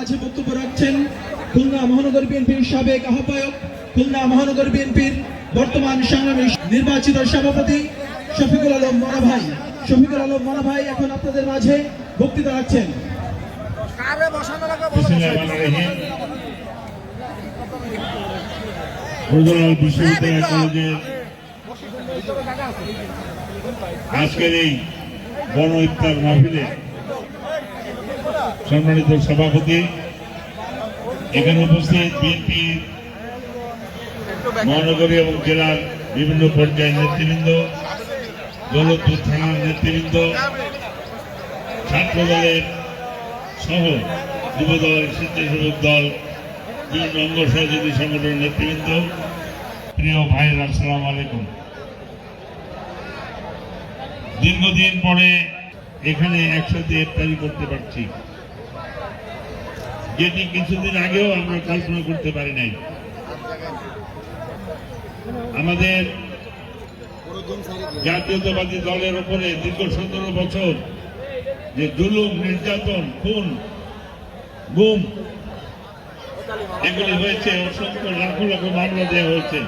মাঝে বক্তব্য রাখছেন খুলনা মহানগর বিএনপির সাবেক আহ্বায়ক খুলনা মহানগর বিএনপির বর্তমান সংগ্রামী নির্বাচিত সভাপতি শফিকুল আলম মনা ভাই শফিকুল আলম মনা ভাই এখন আপনাদের মাঝে বক্তৃতা রাখছেন। বিশ্ববিদ্যালয় কলেজের আজকের এই গণ ইফতার মাহফিলে সম্মানিত সভাপতি, এখানে উপস্থিত বিএনপি, মহানগরী এবং জেলার বিভিন্ন পর্যায়ের নেতৃবৃন্দ, দৌলতপুর থানার নেতৃবৃন্দ ছাত্র দলের সহ যুব দল স্বেচ্ছাসেবক দল, বিভিন্ন অঙ্গ সহযোগী সংগঠনের নেতৃবৃন্দ। প্রিয় ভাইরা আসসালাম আলাইকুম। দীর্ঘদিন পরে এখানে একসাথে ইফতারি করতে পারছি। যেটি কিছুদিন আগেও আমরা কল্পনা করতে পারি নাই। আমাদের জাতীয়তাবাদী দলের ওপরে দীর্ঘ সতেরো বছর যে জুলুম, নির্যাতন, খুন, গুম, এগুলি হয়েছে, অসংখ্য লাখো লাখো মামলা দেওয়া হয়েছে।